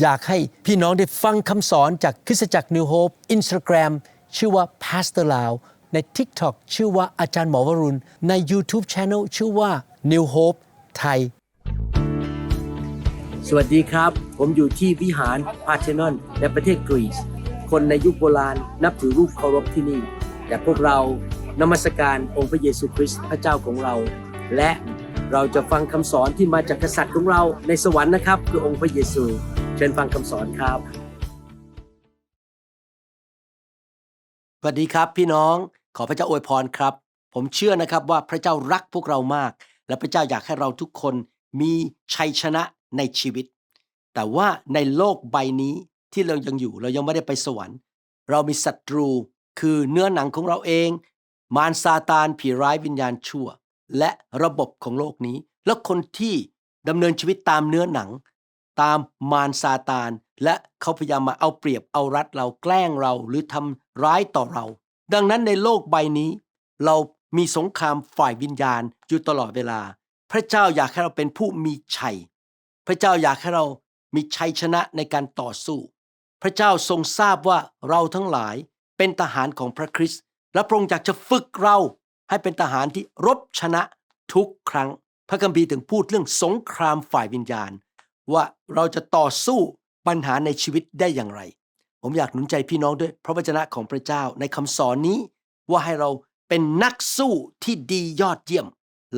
อยากให้พี่น้องได้ฟังคำสอนจากคริสตจักร New Hope Instagram ชื่อว่า Pastor Lao ใน TikTok ชื่อว่าอาจารย์หมอวรุณ ใน YouTube Channel ชื่อว่า New Hope ไทย สวัสดีครับ ผมอยู่ที่วิหารพาเทนอนในประเทศกรีซ คนในยุคโบราณนับถือรูปเคารพที่นี่ แต่พวกเรานมัสการองค์พระเยซูคริสต์พระเจ้าของเรา และ เราจะฟังคำสอนที่มาจากกษัตริย์ของเราในสวรรค์นะครับ คือองค์พระเยซู เชิญฟังคำสอนครับ สวัสดีครับพี่น้อง ขอพระเจ้าอวยพรครับ ผมเชื่อนะครับว่าพระเจ้ารักพวกเรามาก และพระเจ้าอยากให้เราทุกคนมีชัยชนะในชีวิต แต่ว่าในโลกใบนี้ที่เรายังอยู่เรายังไม่ได้ไปสวรรค์ เรามีศัตรูคือเนื้อหนังของเราเอง มารซาตานผีร้ายวิญญาณชั่ว และระบบของโลกนี้ แล้วคนที่ดำเนินชีวิตตามเนื้อหนัง ตามมารซาตาน และเขาพยายามมาเอาเปรียบเอารัดเราแกล้งเราหรือทำร้ายต่อเรา ดังนั้นในโลกใบนี้ เรามีสงครามฝ่ายวิญญาณอยู่ตลอดเวลา พระเจ้าอยากให้เราเป็นผู้มีชัย พระเจ้าอยากให้เรามีชัยชนะในการต่อสู้ พระเจ้าทรงทราบว่าเราทั้งหลายเป็นทหารของพระคริสต์และพระองค์อยากจะฝึกเรา ให้เป็นทหารที่รบชนะทุกครั้ง พระคัมภีร์ถึงพูดเรื่องสงครามฝ่ายวิญญาณ ว่าเราจะต่อสู้ปัญหาในชีวิตได้อย่างไร ผมอยากหนุนใจพี่น้องด้วยพระวจนะของพระเจ้าในคำสอนนี้ ว่าให้เราเป็นนักสู้ที่ดียอดเยี่ยม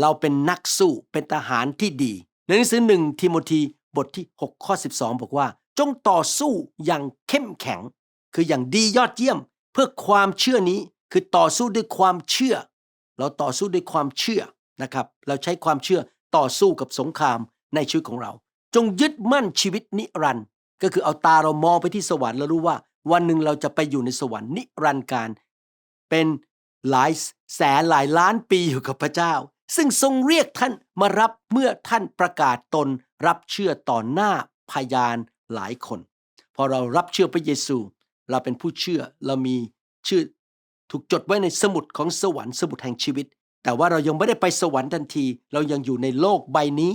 เราเป็นนักสู้เป็นทหารที่ดี ในหนังสือหนึ่งทิโมธีบทที่ 6 ข้อ 12 บอกว่า จงต่อสู้อย่างเข้มแข็ง คืออย่างดียอดเยี่ยม เพื่อความเชื่อนี้คือต่อสู้ด้วยความเชื่อ เราต่อสู้ด้วยความเชื่อนะครับ เราใช้ความเชื่อต่อสู้กับสงครามในชีวิตของเรา จงยึดมั่นชีวิตนิรันดร์ก็คือเอาตาเรามองไปที่สวรรค์แล้วรู้ว่า วันหนึ่งเราจะไปอยู่ในสวรรค์นิรันดร์การ เป็นหลายแสนหลายล้านปีอยู่กับพระเจ้า ซึ่งทรงเรียกท่านมารับเมื่อท่านประกาศตนรับเชื่อต่อหน้าพยานหลายคน พอเรารับเชื่อพระเยซู เราเป็นผู้เชื่อเรามีชื่อ ถูกจดไว้ในสมุดของสวรรค์สมุดแห่งชีวิต แต่ว่าเรายังไม่ได้ไปสวรรค์ทันที เรายังอยู่ในโลกใบนี้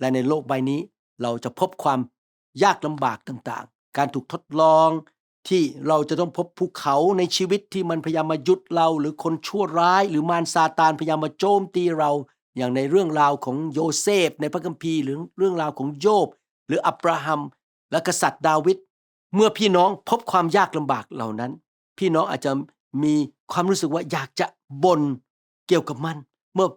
และในโลกใบนี้ เราจะพบความยากลำบากต่างๆ การถูกทดลอง ที่เราจะต้องพบภูเขาในชีวิตที่มันพยายามมายุดเรา หรือคนชั่วร้าย หรือมารซาตานพยายามมาโจมตีเรา อย่างในเรื่องราวของโยเซฟ ในพระคัมภีร์หรือเรื่องราวของโยบ หรืออับราฮัม และกษัตริย์ดาวิดเมื่อพี่น้องพบความยากลำบากเหล่านั้น พี่น้องอาจจะ มีความรู้สึกว่าอยากจะบ่นเกี่ยวกับมัน เมื่อ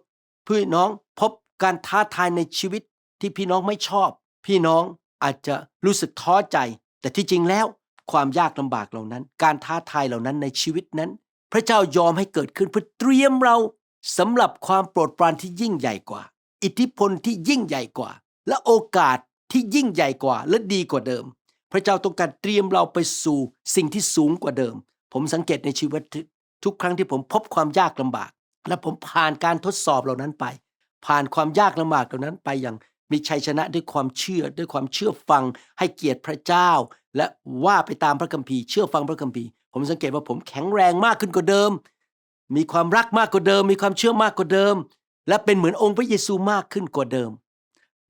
พี่น้องพบการท้าทายในชีวิตที่พี่น้องไม่ชอบ พี่น้องอาจจะรู้สึกท้อใจ แต่ที่จริงแล้วความยากลำบากเหล่านั้น การท้าทายเหล่านั้นในชีวิตนั้น พระเจ้ายอมให้เกิดขึ้นเพื่อเตรียมเราสำหรับความโปรดปรานที่ยิ่งใหญ่กว่า อิทธิพลที่ยิ่งใหญ่กว่า และโอกาสที่ยิ่งใหญ่กว่าและดีกว่าเดิม พระเจ้าต้องการเตรียมเราไปสู่สิ่งที่สูงกว่าเดิม ผมสังเกตในชีวิตทุกครั้งที่ผมพบความยากลำบาก และผมผ่านการทดสอบเหล่านั้นไป ผ่านความยากลำบากเหล่านั้นไปอย่างมีชัยชนะด้วยความเชื่อด้วยความเชื่อฟังให้เกียรติพระเจ้า และว่าไปตามพระคัมภีร์เชื่อฟังพระคัมภีร์ ผมสังเกตว่าผมแข็งแรงมากขึ้นกว่าเดิม มีความรักมากกว่าเดิม มีความเชื่อมากกว่าเดิม และเป็นเหมือนองค์พระเยซูมากขึ้นกว่าเดิม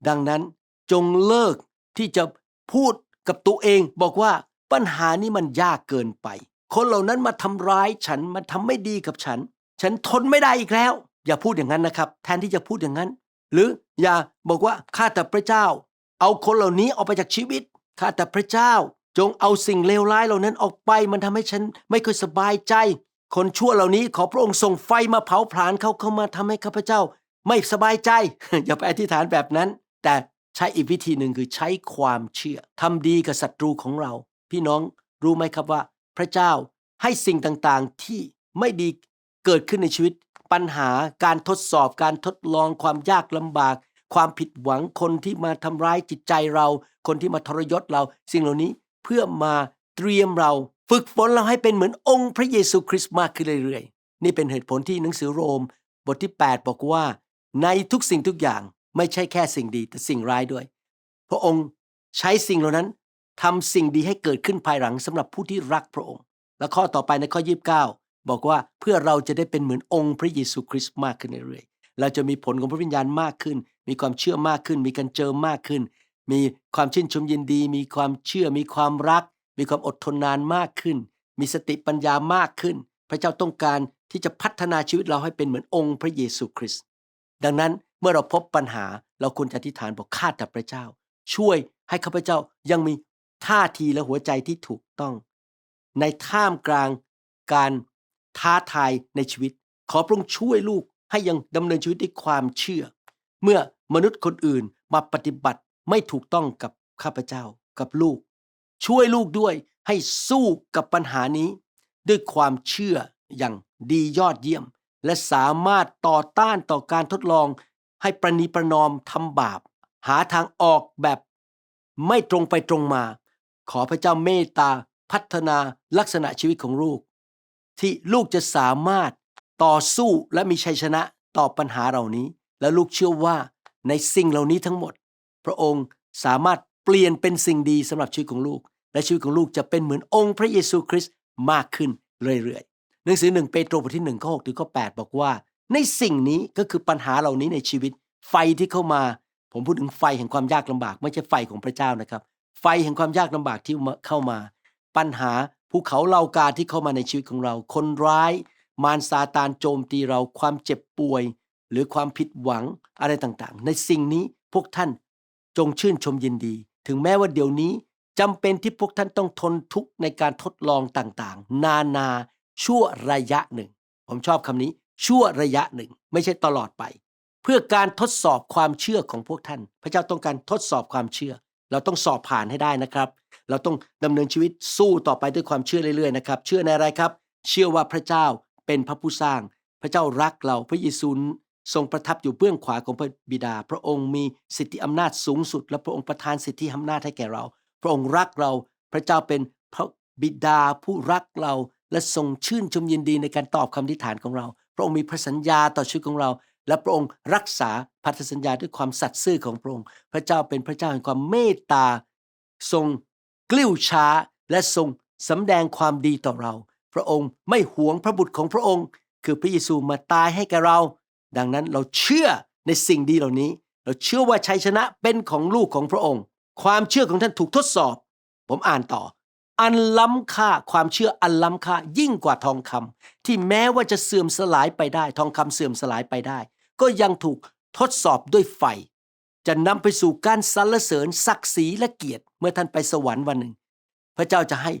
ดังนั้นจงเลิกที่จะพูดกับตัวเอง บอกว่าปัญหานี้มันยากเกินไป คนเหล่านั้นมาทำร้ายฉันมาทำไม่ดีกับฉัน ฉันทนไม่ได้อีกแล้ว อย่าพูดอย่างนั้นนะครับ แทนที่จะพูดอย่างนั้น หรืออย่าบอกว่าข้าแต่พระเจ้า เอาคนเหล่านี้ออกไปจากชีวิตข้าแต่พระเจ้า จงเอาสิ่งเลวร้ายเหล่านั้นออกไป มันทำให้ฉันไม่ค่อยสบายใจ คนชั่วเหล่านี้ขอพระองค์ส่งไฟมาเผาผลาญเขาเข้ามาทำให้ข้าพเจ้า ไม่สบายใจ อย่าไปอธิษฐานแบบนั้น แต่ใช้อีกวิธีหนึ่งคือใช้ความเชื่อทำดีกับศัตรูของเรา พี่น้องรู้ไหมครับว่า พระเจ้าให้สิ่งต่างๆที่ไม่ดีเกิดขึ้นในชีวิต ปัญหาการทดสอบการทดลองความยากลำบาก ความผิดหวังคนที่มาทำร้ายจิตใจเรา คนที่มาทรยศเรา สิ่งเหล่านี้เพื่อมาเตรียมเรา ฝึกฝนเราให้เป็นเหมือนองค์พระเยซูคริสต์มากขึ้นเรื่อยๆ นี่เป็นเหตุผลที่หนังสือโรม บทที่ 8 บอกว่า ในทุกสิ่งทุกอย่างไม่ใช่แค่สิ่งดีแต่สิ่งร้ายด้วย พระองค์ใช้สิ่งเหล่านั้น ทำสิ่งดีให้เกิดขึ้นภายหลังสำหรับผู้ที่รักพระองค์ และข้อต่อไปในข้อ 29 บอกว่าเพื่อเราจะได้เป็นเหมือนองค์พระเยซูคริสต์มากขึ้นเรื่อยๆเราจะมีผลของพระวิญญาณมากขึ้น มีความเชื่อมากขึ้น มีการเจอมากขึ้น มีความชื่นชมยินดี มีความเชื่อ มีความรัก มีความอดทนนานมากขึ้น มีสติปัญญามากขึ้น พระเจ้าต้องการที่จะพัฒนาชีวิตเราให้เป็นเหมือนองค์พระเยซูคริสต์ดังนั้นเมื่อเราพบปัญหาเราควรจะอธิษฐานบอกข้าแต่พระเจ้า ช่วยให้ข้าพเจ้ายังมี ท่าทีและหัวใจที่ถูกต้อง ในท่ามกลางการท้าทายในชีวิต ขอพระองค์ช่วยลูกให้ยังดำเนินชีวิตด้วยความเชื่อ เมื่อมนุษย์คนอื่นมาปฏิบัติไม่ถูกต้องกับข้าพเจ้ากับลูก ช่วยลูกด้วยให้สู้กับปัญหานี้ ด้วยความเชื่ออย่างดียอดเยี่ยม และสามารถต่อต้านต่อการทดลอง ให้ประนีประนอมทำบาป หาทางออกแบบ ไม่ตรงไปตรงมา ขอพระเจ้าเมตตาพัฒนาลักษณะชีวิตของลูก ที่ลูกจะสามารถต่อสู้และมีชัยชนะต่อปัญหาเหล่านี้ และลูกเชื่อว่าในสิ่งเหล่านี้ทั้งหมด พระองค์สามารถเปลี่ยนเป็นสิ่งดีสำหรับชีวิตของลูก และชีวิตของลูกจะเป็นเหมือนองค์พระเยซูคริสต์มากขึ้นเรื่อยๆหนังสือหนึ่งเปโตรบทที่หนึ่งข้อหกถึงข้อแปดบอกว่า ในสิ่งนี้ก็คือปัญหาเหล่านี้ในชีวิต ไฟที่เข้ามา ผมพูดถึงไฟแห่งความยากลำบาก ไม่ใช่ไฟของพระเจ้านะครับ ไฟแห่งความยากลำบากที่เข้ามา ปัญหาภูเขาเหล่ากาที่เข้ามาในชีวิตของเรา คนร้าย มารซาตานโจมตีเราความเจ็บป่วย หรือความผิดหวังอะไรต่างๆ ในสิ่งนี้พวกท่านจงชื่นชมยินดี ถึงแม้ว่าเดี๋ยวนี้จำเป็นที่พวกท่านต้องทนทุกข์ในการทดลองต่างๆ นานาชั่วระยะหนึ่ง ผมชอบคำนี้ ชั่วระยะหนึ่ง ไม่ใช่ตลอดไป เพื่อการทดสอบความเชื่อของพวกท่าน พระเจ้าต้องการทดสอบความเชื่อ เราต้องสอบผ่านให้ได้นะครับ เราต้องดำเนินชีวิตสู้ต่อไปด้วยความเชื่อเรื่อยๆนะครับ เชื่อในอะไรครับ เชื่อว่าพระเจ้าเป็นพระผู้สร้าง พระเจ้ารักเราพระเยซูทรงประทับอยู่เบื้องขวาของพระบิดา พระองค์มีสิทธิอำนาจสูงสุด และพระองค์ประทานสิทธิอำนาจให้แก่เรา พระองค์รักเรา พระเจ้าเป็นพระบิดาผู้รักเรา และทรงชื่นชมยินดีในการตอบคำอธิฐานของเรา พระองค์มีพระสัญญาต่อชีวิตของเรา และพระองค์รักษาพันธสัญญาด้วยความสัตย์ซื่อของพระองค์ พระเจ้าเป็นพระเจ้าแห่งความเมตตา ทรงกลิ้วช้าและทรงสำแดงความดีต่อเรา พระองค์ไม่หวงพระบุตรของพระองค์ คือพระเยซูมาตายให้แก่เรา ดังนั้นเราเชื่อในสิ่งดีเหล่านี้ เราเชื่อว่าชัยชนะเป็นของลูกของพระองค์ ความเชื่อของท่านถูกทดสอบ ผมอ่านต่อ อันล้ำค่าความเชื่ออันล้ำค่ายิ่งกว่าทองคำที่แม้ว่าจะเสื่อมสลายไปได้ ทองคำเสื่อมสลายไปได้ ก็ยังถูกทดสอบด้วยไฟ จะนำไปสู่การสรรเสริญศักดิ์ศรีและเกียรติเมื่อท่านไปสวรรค์วันหนึ่ง พระเจ้าจะให้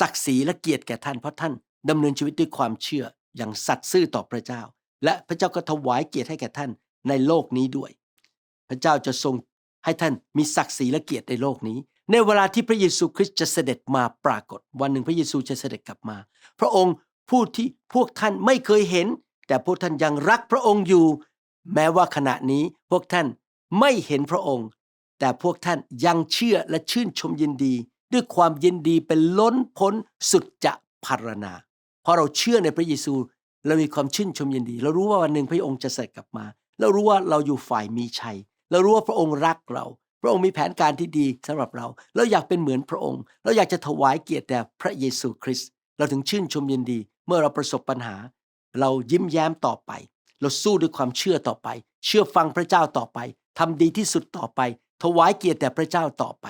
ศักดิ์ศรีและเกียรติแก่ท่านเพราะท่านดำเนินชีวิตด้วยความเชื่ออย่างสัตย์ซื่อต่อพระเจ้า และพระเจ้าก็ถวายเกียรติให้แก่ท่านในโลกนี้ด้วย พระเจ้าจะทรงให้ท่านมีศักดิ์ศรีและเกียรติในโลกนี้ ในเวลาที่พระเยซูคริสต์จะเสด็จมาปรากฏ วันหนึ่งพระเยซูจะเสด็จกลับมา พระองค์ผู้ที่พวกท่านไม่เคยเห็น แต่พวกท่านยังรักพระองค์อยู่ แม้ว่าขณะนี้พวกท่านไม่เห็นพระองค์ แต่พวกท่านยังเชื่อและชื่นชมยินดี ด้วยความยินดีเป็นล้นพ้นสุดจะพารณาเพราะเราเชื่อในพระเยซูเรามีความชื่นชมยินดี เรารู้ว่าวันหนึ่งพระองค์จะเสด็จกลับมาเรารู้ว่าเราอยู่ฝ่ายมีชัยเรารู้ว่าพระองค์รักเรา พระองค์มีแผนการที่ดีสำหรับเรา เราอยากเป็นเหมือนพระองค์ เราอยากจะถวายเกียรติแด่พระเยซูคริสต์เราถึงชื่นชมยินดี เมื่อเราประสบปัญหา เรายิ้มแย้มต่อไป เราสู้ด้วยความเชื่อต่อไป เชื่อฟังพระเจ้าต่อไปทำดีที่สุดต่อไป ถวายเกียรติแด่พระเจ้าต่อไป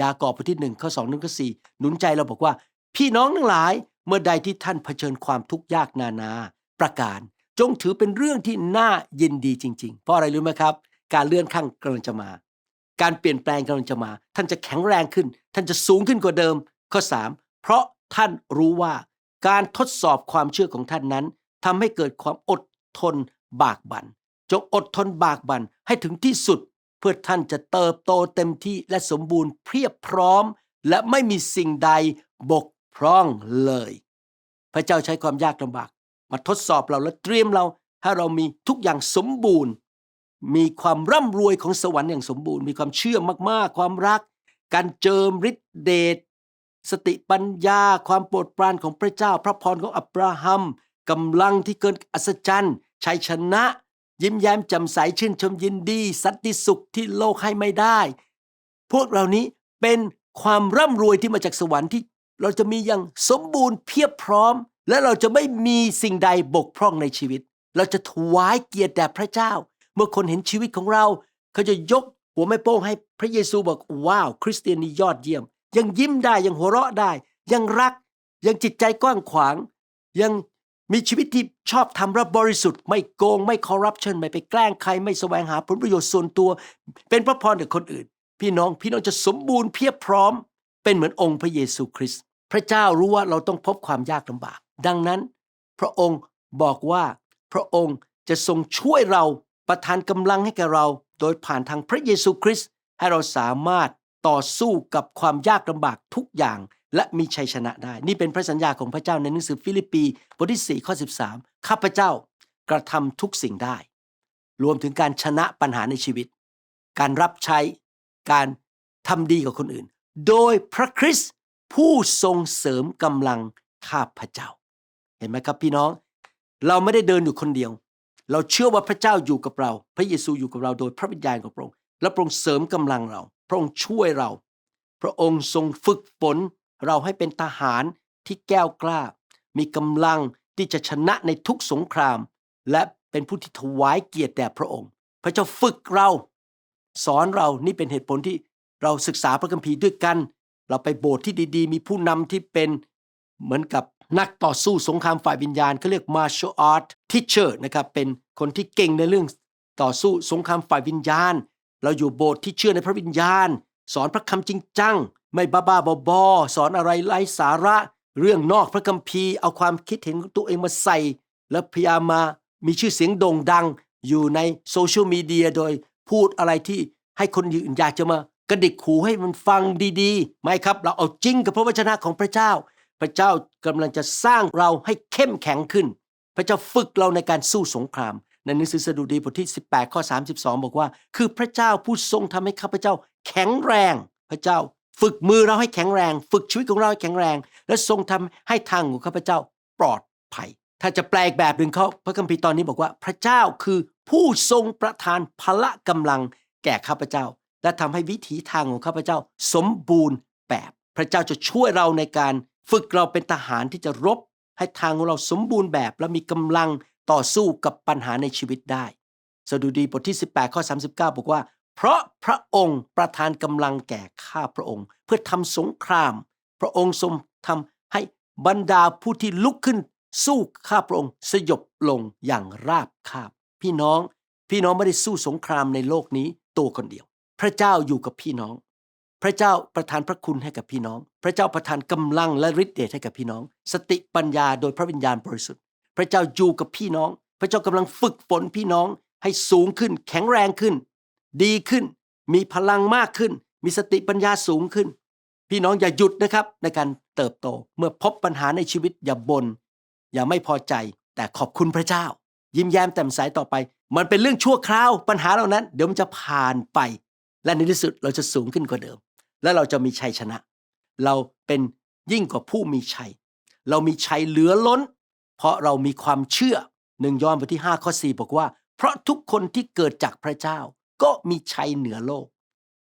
ยากอบบทที่หนึ่งข้อสองนึงข้อสี่หนุนใจเราบอกว่า พี่น้องทั้งหลายเมื่อใดที่ท่านเผชิญความทุกข์ยากนานา ประการ จงถือเป็นเรื่องที่น่ายินดีจริง ๆ เพราะอะไรรู้ไหมครับ การเลื่อนขั้นกำลังจะมา การเปลี่ยนแปลงกำลังจะมา ท่านจะแข็งแรงขึ้น ท่านจะสูงขึ้นกว่าเดิม ข้อ 3 เพราะท่านรู้ว่าการทดสอบความเชื่อของท่านนั้นทำให้เกิดความอด ทนบากบัน่นจงอดทนบากบั่นให้ถึงที่สุด เพื่อท่านจะเติบโตเต็มที่และสมบูรณ์เพียบพร้อม และไม่มีสิ่งใดบกพร่องเลย พระเจ้าใช้ความยากลำบาก มาทดสอบเราและเตรียมเรา ให้เรามีทุกอย่างสมบูรณ์ มีความร่ำรวยของสวรรค์อย่างสมบูรณ์ มีความเชื่อมากๆ ความรัก การเจิมฤทธิเดชสติปัญญา ความโปรดปรานของพระเจ้า พระพรของอับราฮัม กำลังที่เกินอัศจรรย์ชัยชนะ ยิ้มแย้มแจ่มใสชื่นชมยินดี สันติสุขที่โลกให้ไม่ได้ พวกเรานี้เป็นความร่ำรวยที่มาจากสวรรค์ที่ เราจะมีอย่างสมบูรณ์เพียบพร้อม และเราจะไม่มีสิ่งใดบกพร่องในชีวิต เราจะถวายเกียรติแด่พระเจ้า เมื่อคนเห็นชีวิตของเรา เขาจะยกหัวแม่โป้งให้พระเยซูบอกว้าว คริสเตียนนี่ยอดเยี่ยม ยังยิ้มได้ยังหัวเราะได้ ยังรัก ยังจิตใจกว้างขวาง ยัง มีชีวิตที่ชอบทำและบริสุทธิ์ ไม่โกงไม่คอร์รัปชันไม่ไปแกล้งใคร ไม่แสวงหาผลประโยชน์ส่วนตัว เป็นพระพรแก่คนอื่น พี่น้องพี่น้องจะสมบูรณ์เพียบพร้อม เป็นเหมือนองค์พระเยซูคริสต์พระเจ้ารู้ว่าเราต้องพบความยากลำบาก ดังนั้น พระองค์บอกว่าพระองค์จะทรงช่วยเราประทานกำลังให้แก่เรา โดยผ่านทางพระเยซูคริสต์ให้เราสามารถต่อสู้กับความยากลำบากทุกอย่าง และมีชัยชนะได้ นี่เป็นพระสัญญาของพระเจ้าในหนังสือฟิลิปปีบทที่4ข้อ13 ข้าพเจ้ากระทำทุกสิ่งได้ รวมถึงการชนะปัญหาในชีวิต การรับใช้การทำดีกับคนอื่น โดยพระคริสต์ผู้ทรงเสริมกำลังข้าพเจ้า เห็นไหมครับพี่น้อง เราไม่ได้เดินอยู่คนเดียว เราเชื่อว่าพระเจ้าอยู่กับเรา พระเยซูอยู่กับเราโดยพระวิญญาณของพระองค์และพระองค์เสริมกำลังเรา พระองค์ช่วยเรา พระองค์ทรงฝึกฝน เราให้เป็นทหารที่แก้วกล้า มีกำลังที่จะชนะในทุกสงคราม และเป็นผู้ที่ถวายเกียรติแด่พระองค์ พระเจ้าฝึกเรา สอนเรานี่เป็นเหตุผลที่เราศึกษาพระคัมภีร์ด้วยกัน เราไปโบสถ์ที่ดีๆ มีผู้นำที่เป็นเหมือนกับนักต่อสู้สงครามฝ่ายวิญญาณเขาเรียก martial art teacher นะครับเป็นคนที่เก่งในเรื่องต่อสู้สงครามฝ่ายวิญญาณ เราอยู่โบสถ์ที่เชื่อในพระวิญญาณ สอนพระคำจริงจัง ไม่บ้าๆบอๆสอนอะไรไร้สาระเรื่องนอกพระคัมภีร์เอาความคิดเห็นของตัวเองมาใส่ แล้วพยายามมามีชื่อเสียงโด่งดัง อยู่ในโซเชียลมีเดียโดยพูดอะไรที่ให้คนอื่นอยากจะมากระดิกหูให้มันฟังดีๆ ไม่ครับ เราเอาจริงกับพระวจนะของพระเจ้า พระเจ้ากำลังจะสร้างเราให้เข้มแข็งขึ้น พระเจ้าฝึกเราในการสู้สงครามในหนังสือสดุดีบทที่ 18 ข้อ 32 บอกว่า คือพระเจ้าผู้ทรงทำให้ข้าพเจ้าแข็งแรง พระเจ้า ฝึกมือเราให้แข็งแรง ฝึกชีวิตของเราให้แข็งแรง และทรงทำให้ทางของข้าพเจ้าปลอดภัย ถ้าจะแปลอีกแบบหนึ่งเขาพระคัมภีร์ตอนนี้บอกว่า พระเจ้าคือผู้ทรงประทานพละกำลังแก่ข้าพเจ้า และทำให้วิถีทางของข้าพเจ้าสมบูรณ์แบบ พระเจ้าจะช่วยเราในการฝึกเราเป็นทหารที่จะรบ ให้ทางของเราสมบูรณ์แบบ และมีกำลังต่อสู้กับปัญหาในชีวิตได้สดุดีบทที่ 18 ข้อ 39 บอกว่า เพราะพระองค์ประทานกำลังแก่ข้าพระองค์ เพื่อทำสงคราม พระองค์ทรงทำให้บรรดาผู้ที่ลุกขึ้น สู้ข้าพระองค์สยบลงอย่างราบคาบ พี่น้อง พี่น้องไม่ได้สู้สงครามในโลกนี้ตัวคนเดียว พระเจ้าอยู่กับพี่น้อง พระเจ้าประทานพระคุณให้กับพี่น้อง พระเจ้าประทานกำลังและฤทธิ์เดชให้กับพี่น้อง สติปัญญาโดยพระวิญญาณบริสุทธิ์ พระเจ้าอยู่กับพี่น้อง พระเจ้ากำลังฝึกฝนพี่น้องให้สูงขึ้นแข็งแรงขึ้น ดีขึ้น มีพลังมากขึ้น มีสติปัญญาสูงขึ้น พี่น้องอย่าหยุดนะครับในการเติบโตเมื่อพบปัญหาในชีวิตอย่าบน่นอย่าไม่พอใจ แต่ขอบคุณพระเจ้า ยิ้มแย้มแจ่มใสต่อไป มันเป็นเรื่องชั่วคราวปัญหาเหล่านั้น เดี๋ยวมันจะผ่านไป และในที่สุดเราจะสูงขึ้นกว่าเดิม และเราจะมีชัยชนะ เราเป็นยิ่งกว่าผู้มีชัย เรามีชัยเหลือล้น เพราะเรามีความเชื่อหนึ่งยอห์นบทที่5ข้อ4บอกว่า เพราะทุกคนที่เกิดจากพระเจ้า ก็มีชัยเหนือโลก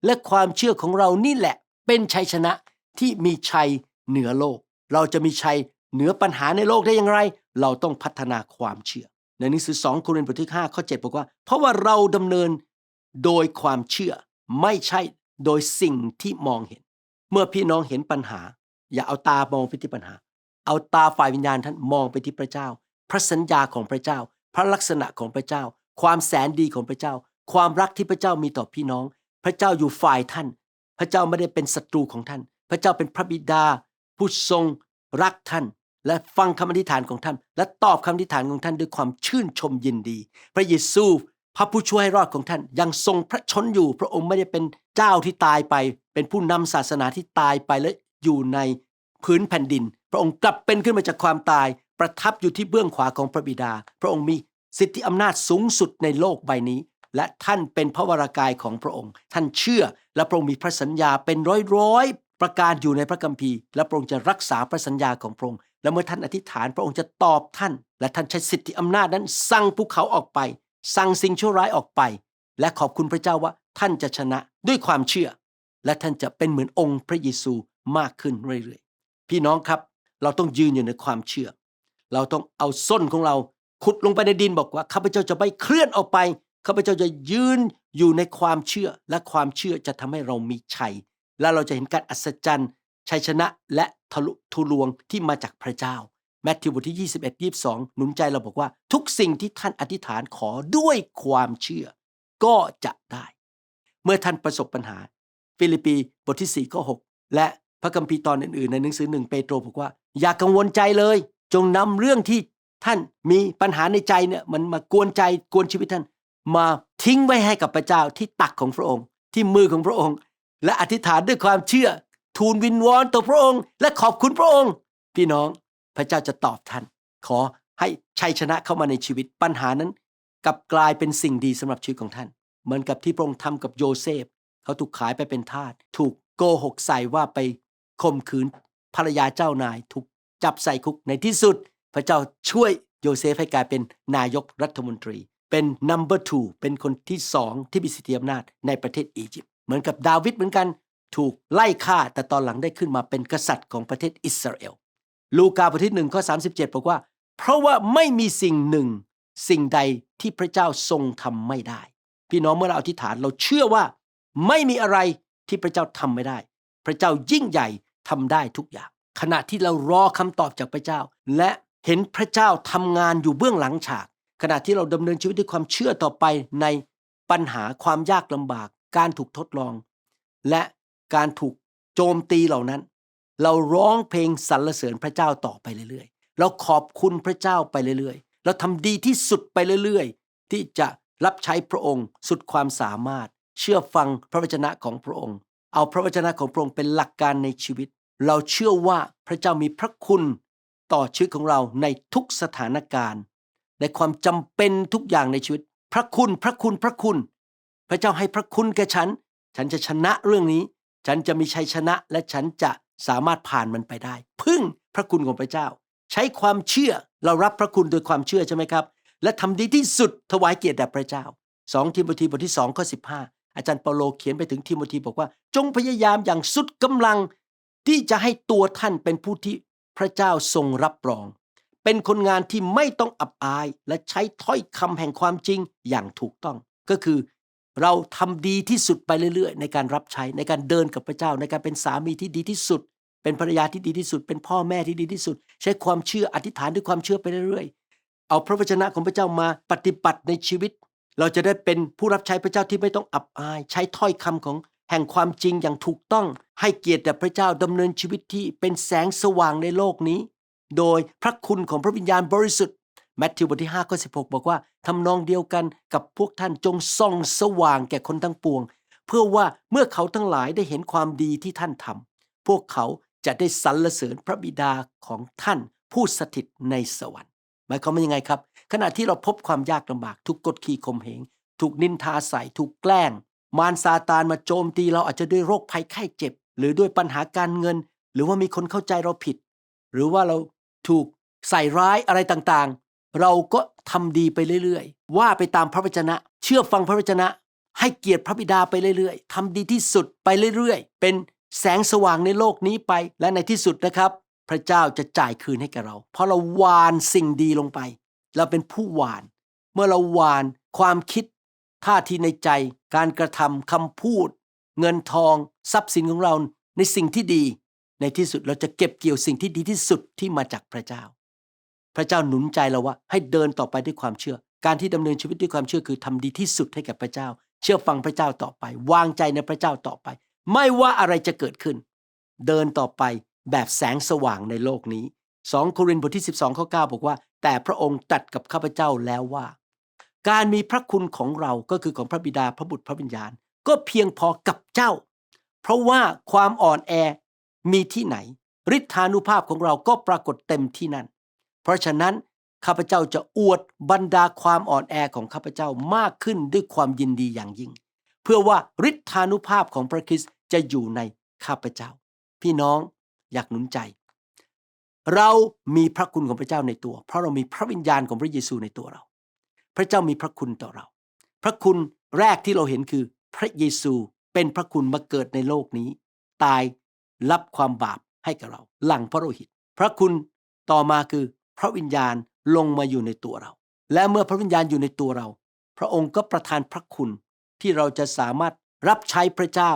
และความเชื่อของเรานี่แหละ เป็นชัยชนะที่มีชัยเหนือโลก เราจะมีชัยเหนือปัญหาในโลกได้อย่างไร เราต้องพัฒนาความเชื่อ ในหนังสือ 2 โครินธ์บทที่5ข้อ7บอกว่า เพราะว่าเราดำเนินโดยความเชื่อไม่ใช่โดยสิ่งที่มองเห็น เมื่อพี่น้องเห็นปัญหา อย่าเอาตามองไปที่ปัญหา เอาตาฝ่ายวิญญาณท่านมองไปที่พระเจ้า พระสัญญาของพระเจ้า พระลักษณะของพระเจ้า ความแสนดีของพระเจ้า ความรักที่พระเจ้ามีต่อพี่น้อง พระเจ้าอยู่ฝ่ายท่าน พระเจ้าไม่ได้เป็นศัตรูของท่าน พระเจ้าเป็นพระบิดา ผู้ทรงรักท่าน และฟังคำอธิษฐานของท่าน และตอบคำอธิษฐานของท่านด้วยความชื่นชมยินดี พระเยซูพระผู้ช่วยให้รอดของท่าน ยังทรงพระชนอยู่ พระองค์ไม่ได้เป็นเจ้าที่ตายไป เป็นผู้นำศาสนาที่ตายไปและอยู่ในพื้นแผ่นดิน พระองค์กลับเป็นขึ้นมาจากความตาย ประทับอยู่ที่เบื้องขวาของพระบิดา พระองค์มีสิทธิอำนาจสูงสุดในโลกใบนี้ และท่านเป็นพระวรากายของพระองค์ ท่านเชื่อและพระองค์มีพระสัญญาเป็นร้อยร้อยๆประการอยู่ในพระคัมภีร์ และพระองค์จะรักษาพระสัญญาของพระองค์และเมื่อท่านอธิษฐานพระองค์จะตอบท่าน และท่านใช้สิทธิอำนาจนั้น สั่งภูเขาออกไป สั่งสิ่งชั่วร้ายออกไป และขอบคุณพระเจ้าว่าท่านจะชนะด้วยความเชื่อ และท่านจะเป็นเหมือนองค์พระเยซูมากขึ้นเรื่อยๆ พี่น้องครับเราต้องยืนอยู่ในความเชื่อ เราต้องเอาส้นของเราขุดลงไปในดินบอกว่าข้าพเจ้าจะไม่เคลื่อนออกไป ข้าพเจ้าจะยืนอยู่ในความเชื่อและความเชื่อจะทำให้เรามีชัย และเราจะเห็นการอัศจรรย์ชัยชนะและทะลุทุลวงที่มาจากพระเจ้าแมทธิวบทที่ 21 22 หนุนใจเราบอกว่า ทุกสิ่งที่ท่านอธิษฐานขอด้วยความเชื่อ ก็จะได้ เมื่อท่านประสบปัญหา ฟิลิปปีบทที่4ข้อ6และพระคัมภีร์ตอนอื่นๆ ในหนังสือหนึ่งเปโตรบอกว่า อย่ากังวลใจเลย จงนำเรื่องที่ท่านมีปัญหาในใจเนี่ยมันมากวนใจกวนชีวิตท่าน มาทิ้งไว้ให้กับพระเจ้าที่ตักของพระองค์ ที่มือของพระองค์ และอธิษฐานด้วยความเชื่อ ทูลวินวอนต่อพระองค์ และขอบคุณพระองค์ พี่น้องพระเจ้าจะตอบท่าน ขอให้ชัยชนะเข้ามาในชีวิตปัญหานั้นกลับกลายเป็นสิ่งดีสำหรับชีวิตของท่าน เหมือนกับที่พระองค์ทำกับโยเซฟ เขาถูกขายไปเป็นทาสถูกโกหกใส่ว่าไปข่มขืนภรรยาเจ้านายถูกจับใส่คุกในที่สุด พระเจ้าช่วยโยเซฟให้กลายเป็นนายกรัฐมนตรี เป็น number two เป็นคนที่สองที่มีสิทธิอำนาจในประเทศอียิปต์เหมือนกับดาวิดเหมือนกันถูกไล่ฆ่าแต่ตอนหลังได้ขึ้นมาเป็นกษัตริย์ของประเทศอิสราเอล ลูกาบทที่หนึ่งข้อ37 บอกว่า เพราะว่าไม่มีสิ่งหนึ่ง สิ่งใดที่พระเจ้าทรงทำไม่ได้ พี่น้องเมื่อเราอธิษฐานเราเชื่อว่า ไม่มีอะไรที่พระเจ้าทำไม่ได้ พระเจ้ายิ่งใหญ่ทำได้ทุกอย่าง ขณะที่เรารอคำตอบจากพระเจ้า และเห็นพระเจ้าทำงานอยู่เบื้องหลังฉาก ขณะที่เราดำเนินชีวิตด้วยความเชื่อต่อไปในปัญหาความยากลำบาก การถูกทดลอง และการถูกโจมตีเหล่านั้น เราร้องเพลงสรรเสริญพระเจ้าต่อไปเรื่อยๆ เราขอบคุณพระเจ้าไปเรื่อยๆ เราทำดีที่สุดไปเรื่อยๆ ที่จะรับใช้พระองค์สุดความสามารถ เชื่อฟังพระวจนะของพระองค์ เอาพระวจนะของพระองค์เป็นหลักการในชีวิต เราเชื่อว่าพระเจ้ามีพระคุณต่อชีวิตของเราในทุกสถานการณ์ ในความจำเป็นทุกอย่างในชีวิต พระคุณพระคุณพระคุณ พระเจ้าให้พระคุณแก่ฉัน ฉันจะชนะเรื่องนี้ ฉันจะมีชัยชนะและฉันจะสามารถผ่านมันไปได้ พึ่งพระคุณของพระเจ้า ใช้ความเชื่อเรารับพระคุณโดยความเชื่อใช่ไหมครับ และทำดีที่สุดถวายเกียรติแด่พระเจ้า2ทิโมธีบทที่2ข้อ15อาจารย์เปาโลเขียนไปถึงทิโมธีบอกว่า จงพยายามอย่างสุดกำลังที่จะให้ตัวท่านเป็นผู้ที่พระเจ้าทรงรับรอง เป็นคนงานที่ไม่ต้องอับอายและใช้ถ้อยคำแห่งความจริงอย่างถูกต้อง ก็คือเราทำดีที่สุดไปเรื่อยๆ ในการรับใช้ในการเดินกับพระเจ้า ในการเป็นสามีที่ดีที่สุด เป็นภรรยาที่ดีที่สุด เป็นพ่อแม่ที่ดีที่สุด ใช้ความเชื่ออธิษฐานด้วยความเชื่อไปเรื่อยๆ เอาพระวจนะของพระเจ้ามาปฏิบัติในชีวิต เราจะได้เป็นผู้รับใช้พระเจ้าที่ไม่ต้องอับอาย ใช้ถ้อยคำของแห่งความจริงอย่างถูกต้อง ให้เกียรติแด่พระเจ้าดำเนินชีวิตที่เป็นแสงสว่างในโลกนี้ โดยพระคุณของพระวิญญาณบริสุทธิ์แมทธิวบทที่5ข้อ16 บอกว่าทำนองเดียวกันกับพวกท่านจงส่องสว่างแก่คนทั้งปวง เพื่อว่าเมื่อเขาทั้งหลายได้เห็นความดีที่ท่านทำพวกเขาจะได้สรรเสริญพระบิดาของท่านผู้สถิตในสวรรค์ หมายความว่ายังไงครับ ขณะที่เราพบความยากลำบาก ถูกกดขี่ข่มเหง ถูกนินทาใส่ถูกแกล้ง มารซาตานมาโจมตีเราอาจจะด้วยโรคภัยไข้เจ็บ หรือด้วยปัญหาการเงิน หรือว่ามีคนเข้าใจเราผิด หรือว่าเรา ถูกใส่ร้ายอะไรต่างๆ เราก็ทำดีไปเรื่อยๆ ว่าไปตามพระวจนะ เชื่อฟังพระวจนะ ให้เกียรติพระบิดาไปเรื่อยๆทำดีที่สุดไปเรื่อยๆ เป็นแสงสว่างในโลกนี้ไปและในที่สุดนะครับ พระเจ้าจะจ่ายคืนให้แก่เรา เพราะเราหวานสิ่งดีลงไป เราเป็นผู้หวาน เมื่อเราหวานความคิดท่าทีในใจ การกระทำคำพูด เงินทอง ทรัพย์สินของเราในสิ่งที่ดี ในที่สุดเราจะเก็บเกี่ยวสิ่งที่ดีที่สุดที่มาจากพระเจ้า พระเจ้าหนุนใจเราว่าให้เดินต่อไปด้วยความเชื่อ การที่ดำเนินชีวิตด้วยความเชื่อคือทำดีที่สุดให้กับพระเจ้า เชื่อฟังพระเจ้าต่อไป วางใจในพระเจ้าต่อไป ไม่ว่าอะไรจะเกิดขึ้น เดินต่อไปแบบแสงสว่างในโลกนี้ 2 โครินธ์บทที่ 12ข้อ9บอกว่า แต่พระองค์ตัดกับข้าพเจ้าแล้วว่า การมีพระคุณของเราก็คือของพระบิดาพระบุตรพระวิญญาณ ก็เพียงพอกับเจ้า เพราะว่าความอ่อนแอ มีที่ไหนฤทธานุภาพของเราก็ปรากฏเต็มที่นั่น เพราะฉะนั้นข้าพเจ้าจะอวดบรรดาความอ่อนแอของข้าพเจ้ามากขึ้นด้วยความยินดีอย่างยิ่ง เพื่อว่าฤทธานุภาพของพระคริสต์จะอยู่ในข้าพเจ้า พี่น้องอยากหนุนใจ เรามีพระคุณของพระเจ้าในตัว เพราะเรามีพระวิญญาณของพระเยซูในตัวเรา พระเจ้ามีพระคุณต่อเรา พระคุณแรกที่เราเห็นคือ พระเยซูเป็นพระคุณมาเกิดในโลกนี้ ตาย รับความบาปให้กับเรา หลังพระโลหิต พระคุณต่อมาคือพระวิญญาณลงมาอยู่ในตัวเรา และเมื่อพระวิญญาณอยู่ในตัวเรา พระองค์ก็ประทานพระคุณที่เราจะสามารถรับใช้พระเจ้า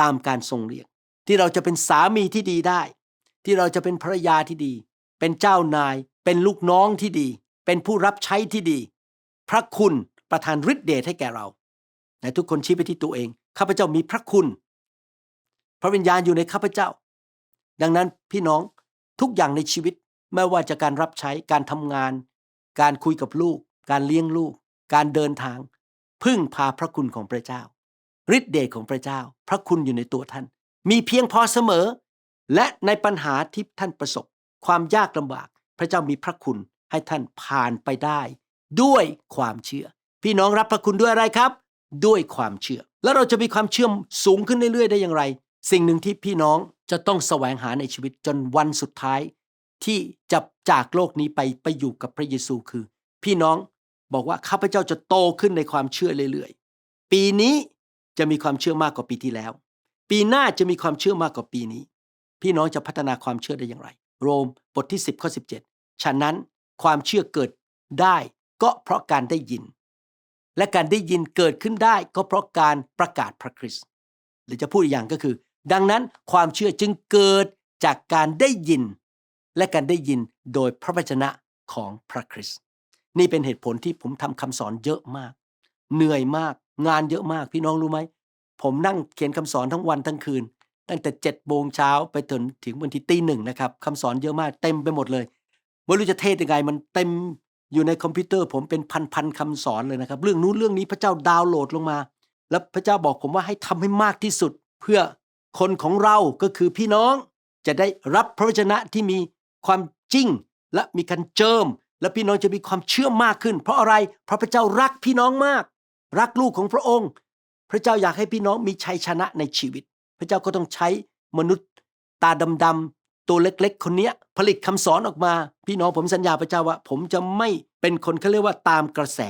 ตามการทรงเรียก ที่เราจะเป็นสามีที่ดีได้ ที่เราจะเป็นภรรยาที่ดี เป็นเจ้านาย เป็นลูกน้องที่ดี เป็นผู้รับใช้ที่ดี พระคุณประทานฤทธิเดชให้แก่เราแต่ทุกคนชี้ไปที่ตัวเอง ข้าพเจ้ามีพระคุณ พระวิญญาณอยู่ในข้าพเจ้า ดังนั้นพี่น้องทุกอย่างในชีวิตไม่ว่าจะการรับใช้การทำงาน การคุยกับลูก การเลี้ยงลูก การเดินทาง พึ่งพาพระคุณของพระเจ้าฤทธิเดชของพระเจ้า พระคุณอยู่ในตัวท่าน มีเพียงพอเสมอ และในปัญหาที่ท่านประสบ ความยากลำบาก พระเจ้ามีพระคุณให้ท่านผ่านไปได้ ด้วยความเชื่อ พี่น้องรับพระคุณด้วยอะไรครับ ด้วยความเชื่อ แล้วเราจะมีความเชื่อมสูงขึ้นเรื่อยๆ ได้อย่างไร สิ่งหนึ่งที่พี่น้องจะต้องแสวงหาในชีวิตจนวันสุดท้าย ที่จะจากโลกนี้ไปไปอยู่กับพระเยซูคือ พี่น้องบอกว่าข้าพเจ้าจะโตขึ้นในความเชื่อเรื่อยๆ ปีนี้จะมีความเชื่อมากกว่าปีที่แล้ว ปีหน้าจะมีความเชื่อมากกว่าปีนี้ พี่น้องจะพัฒนาความเชื่อได้อย่างไร โรมบทที่ 10ข้อ17 ฉะนั้นความเชื่อเกิดได้ก็เพราะการได้ยิน และการได้ยินเกิดขึ้นได้ก็เพราะการประกาศพระคริสต์หรือจะพูดอีกอย่างก็คือ ดังนั้นความเชื่อจึงเกิดจากการได้ยิน และการได้ยินโดยพระวจนะของพระคริสต์นี่เป็นเหตุผลที่ผมทำคำสอนเยอะมาก เหนื่อยมากงานเยอะมากพี่น้องรู้ไหม ผมนั่งเขียนคำสอนทั้งวันทั้งคืน ตั้งแต่เจ็ดโมงเช้าไปจนถึงวันที่ตีหนึ่งนะครับคำสอนเยอะมากเต็มไปหมดเลยไม่รู้จะเทศยังไงมันเต็มอยู่ในคอมพิวเตอร์ผมเป็นพันๆคำสอนเลยนะครับ เรื่องนู้นเรื่องนี้พระเจ้าดาวน์โหลดลงมา แล้วพระเจ้าบอกผมว่าให้ทำให้มากที่สุด เพื่อ คนของเราก็คือพี่น้องจะได้รับพระวจนะที่มีความจริงและมีการเจิม และพี่น้องจะมีความเชื่อมากขึ้น เพราะอะไรเพราะพระเจ้ารักพี่น้องมาก รักลูกของพระองค์ พระเจ้าอยากให้พี่น้องมีชัยชนะในชีวิต พระเจ้าก็ต้องใช้มนุษย์ตาดำๆตัวเล็กๆ คนเนี้ยผลิตคำสอนออกมา พี่น้องผมสัญญาพระเจ้าว่า ผมจะไม่เป็นคนเขาเรียกว่าตามกระแส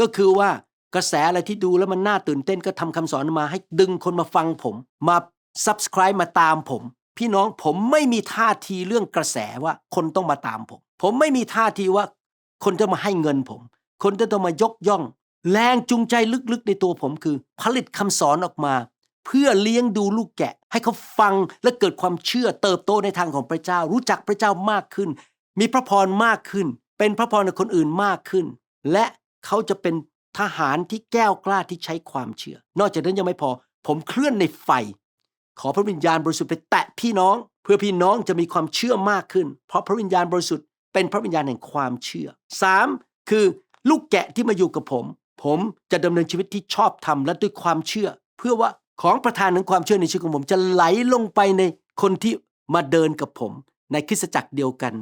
ก็คือว่ากระแสอะไรที่ดูแล้วมันน่าตื่นเต้นก็ทำคำสอนมาให้ดึงคนมาฟังผม มา subscribe มาตามผม พี่น้องผมไม่มีท่าทีเรื่องกระแสว่าคนต้องมาตามผม ผมไม่มีท่าทีว่า คนจะมาให้เงินผม คนจะต้องมายกย่อง แรงจูงใจลึกๆในตัวผมคือ ผลิตคำสอนออกมา เพื่อเลี้ยงดูลูกแกะ ให้เขาฟังและเกิดความเชื่อเติบโตในทางของพระเจ้า รู้จักพระเจ้ามากขึ้น มีพระพรมากขึ้น เป็นพระพรในคนอื่นมากขึ้น และเขาจะเป็นทหารที่แก้วกล้าที่ใช้ความเชื่อ นอกจากนั้นยังไม่พอ ผมเคลื่อนในไฟ ขอพระวิญญาณบริสุทธิ์ไปแตะพี่น้อง เพื่อพี่น้องจะมีความเชื่อมากขึ้น เพราะพระวิญญาณบริสุทธิ์เป็นพระวิญญาณแห่งความเชื่อสามคือลูกแกะที่มาอยู่กับผม ผมจะดำเนินชีวิตที่ชอบธรรมและด้วยความเชื่อ เพื่อว่าของประทานของความเชื่อในชีวิตของผมจะไหลลงไปในคนที่มาเดินกับผม ในคริสตจักรเดียวกัน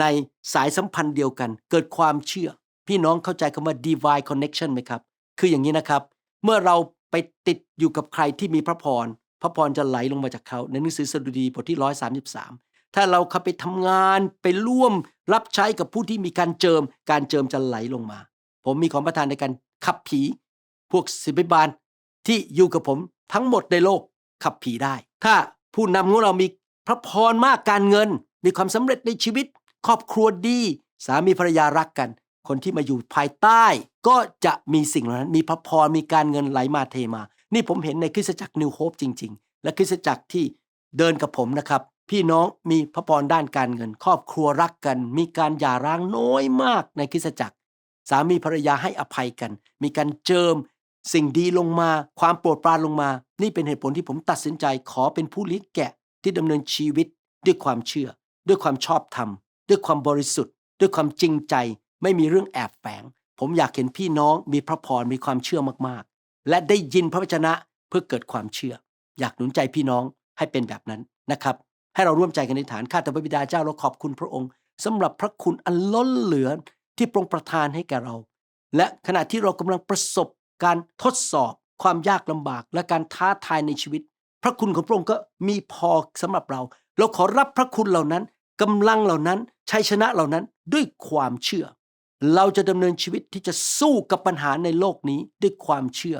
ในสายสัมพันธ์เดียวกัน เกิดความเชื่อ พี่น้องเข้าใจคำว่า divine connection ไหมครับ คืออย่างนี้นะครับ เมื่อเราไปติดอยู่กับใครที่มีพระพร ระพรจะไหลลงมาจากเขาในหนังสือสดุดีบทที่ 133 ถ้าเราเข้าไปทำงานไปร่วมรับใช้กับผู้ที่มีการเจิม การเจิมจะไหลลงมา ผมมีของประทานในการขับผี พวกศิบิบาลที่อยู่กับผมทั้งหมดในโลกขับผีได้ ถ้าผู้นำของเรามีพระพรมากการเงิน มีความสำเร็จในชีวิต ครอบครัวดี สามีภรรยารักกัน คนที่มาอยู่ภายใต้ ก็จะมีสิ่งเหล่านั้นมีพระพรมีการเงินไหลมาเทมา นี่ผมเห็นในคริสตจักรนิวโฮปจริง ๆ และคริสตจักรที่เดินกับผมนะครับ พี่น้องมีพระพรด้านการเงิน ครอบครัวรักกัน มีการหย่าร้างน้อยมากในคริสตจักร สามีภรรยาให้อภัยกัน มีการเจิมสิ่งดีลงมา ความโปรดปรานลงมา นี่เป็นเหตุผลที่ผมตัดสินใจขอเป็นผู้เลี้ยงแกะที่ดำเนินชีวิตด้วยความเชื่อ ด้วยความชอบธรรม ด้วยความบริสุทธิ์ ด้วยความจริงใจ ไม่มีเรื่องแอบแฝง ผมอยากเห็นพี่น้องมีพระพรมีความเชื่อมาก และได้ยินพระวจนะเพื่อเกิดความเชื่อ อยากหนุนใจพี่น้องให้เป็นแบบนั้นนะครับ ให้เราร่วมใจกันในฐานข้าแต่พระบิดาเจ้าเราขอบคุณพระองค์สำหรับพระคุณอันล้นเหลือที่ทรงประทานให้แก่เรา และขณะที่เรากำลังประสบการทดสอบความยากลำบากและการท้าทายในชีวิต พระคุณของพระองค์ก็มีพอสำหรับเรา เราขอรับพระคุณเหล่านั้นกำลังเหล่านั้นชัยชนะเหล่านั้นด้วยความเชื่อ เราจะดำเนินชีวิตที่จะสู้กับปัญหาในโลกนี้ด้วยความเชื่อ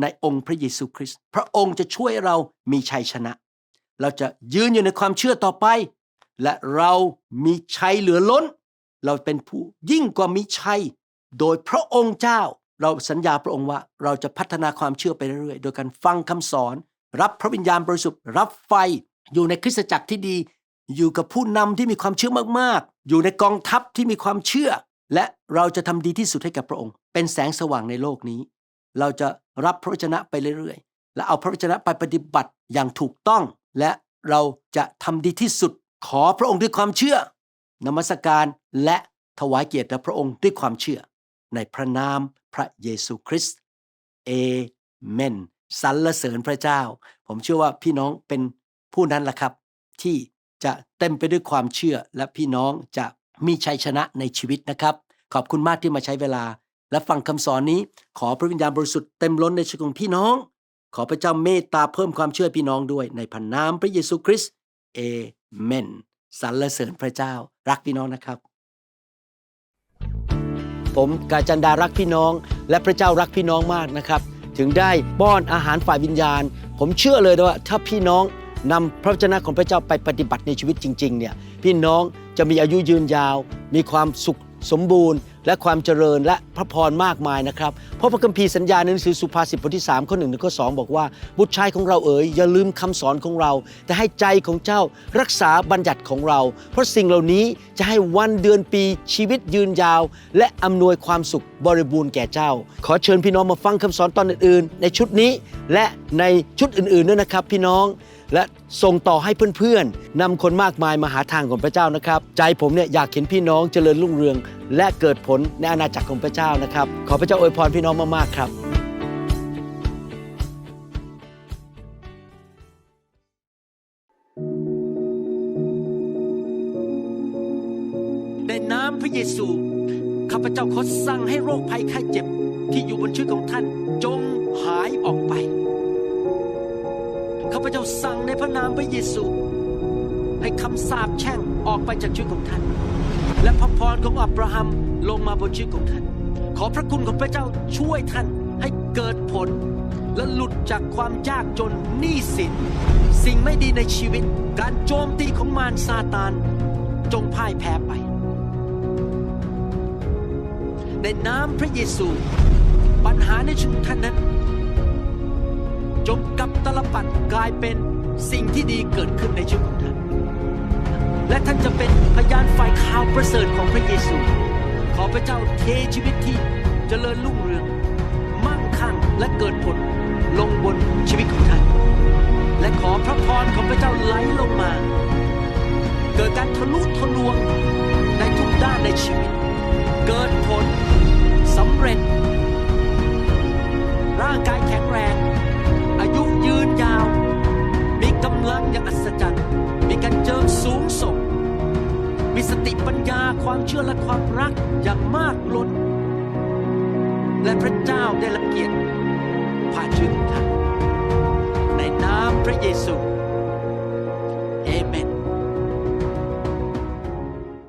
ในองค์พระเยซูคริสต์พระองค์จะช่วยเรามีชัยชนะ เราจะยืนอยู่ในความเชื่อต่อไป และเรามีชัยเหลือล้น เราเป็นผู้ยิ่งกว่ามีชัย โดยพระองค์เจ้า เราสัญญาพระองค์ว่าเราจะพัฒนาความเชื่อไปเรื่อยๆ โดยการฟังคำสอน รับพระวิญญาณบริสุทธิ์รับไฟอยู่ในคริสตจักรที่ดี อยู่กับผู้นำที่มีความเชื่อมากๆ อยู่ในกองทัพที่มีความเชื่อ และเราจะทำดีที่สุดให้กับพระองค์ เป็นแสงสว่างในโลกนี้ เราจะรับพระวจนะไปเรื่อยๆ และเอาพระวจนะไปปฏิบัติอย่างถูกต้อง และเราจะทำดีที่สุดขอพระองค์ด้วยความเชื่อนมัสการและถวายเกียรติแด่พระองค์ด้วยความเชื่อ ในพระนามพระเยซูคริสต์เอเมนสรรเสริญพระเจ้า ผมเชื่อว่าพี่น้องเป็นผู้นั้นแหละครับ ที่จะเต็มไปด้วยความเชื่อและพี่น้องจะมีชัยชนะในชีวิตนะครับ ขอบคุณมากที่มาใช้เวลา และฟังคำสอนนี้ขอพระวิญญาณบริสุทธิ์เต็มล้นในชีวิตของพี่น้อง ขอพระเจ้าเมตตาเพิ่มความเชื่อพี่น้องด้วยในพระนามพระเยซูคริสต์เอเมนสรรเสริญพระเจ้ารักพี่น้องนะครับ ผมกาจันดารักพี่น้อง และพระเจ้ารักพี่น้องมากนะครับ ถึงได้ป้อนอาหารฝ่ายวิญญาณ ผมเชื่อเลยว่าถ้าพี่น้องนำพระวจนะของพระเจ้าไปปฏิบัติในชีวิตจริงๆเนี่ยพี่น้องจะมีอายุยืนยาว มีความสุขสมบูรณ์ และความเจริญและพระพรมากมายนะครับ เพราะพระคัมภีร์สัญญาในหนังสือสุภาษิตบทที่3ข้อ1ถึงข้อ2บอกว่า บุตรชายของเราเอ๋ยอย่าลืมคำสอนของเรา แต่ให้ใจของเจ้ารักษาบัญญัติของเรา เพราะสิ่งเหล่านี้จะให้วันเดือนปีชีวิตยืนยาว และอำนวยความสุขบริบูรณ์แก่เจ้า ขอเชิญพี่น้องมาฟังคำสอนตอนอื่นๆ ในชุดนี้และในชุดอื่นๆด้วยนะครับ พี่น้องและส่งต่อให้เพื่อนๆนำคนมากมายมาหาทางของพระเจ้านะครับ ใจผมเนี่ยอยากเห็นพี่น้องเจริญรุ่งเรือง และเกิดผลในอาณาจักรของพระเจ้านะครับ ขอพระเจ้าอวยพรพี่น้องมากๆครับในน้ำพระเยซูข้าพเจ้าขอสั่งให้โรคภัยไข้เจ็บที่อยู่บนชีวิตของท่านจงหายออกไป ข้าพเจ้าสั่งในพระนามพระเยซู ให้คำสาปแช่งออกไปจากชีวิตของท่าน และพระพรของอับราฮัมลงมาบนชีวิตของท่าน ขอพระคุณของพระเจ้าช่วยท่านให้เกิดผล และหลุดจากความยากจนหนี้สิน สิ่งไม่ดีในชีวิต การโจมตีของมารซาตาน จงพ่ายแพ้ไป ในนามพระเยซู ปัญหาในชีวิตท่านนั้น จงกลับตลปัดกลายเป็นสิ่งที่ดีเกิดขึ้นในชีวิตขอ และท่านจะเป็นพยานฝ่ายข่าวประเสริฐของพระเยซู ขอพระเจ้าเทชีวิตที่เจริญรุ่งเรือง มั่งคั่งและเกิดผลลงบนชีวิตของท่าน และขอพระพรของพระเจ้าไหลลงมา เกิดการทะลุทะลวงในทุกด้านในชีวิต เกิดผลสำเร็จ ร่างกายแข็งแรง อายุยืนยาว มีกำลังอย่างอัศจรรย์ มีการเจิมสูงส่ง มีสติปัญญาความเชื่อและความรักอย่างมากล้น และพระเจ้าได้ละเกียรติผ่านชีวิตของท่านในนามพระเยซู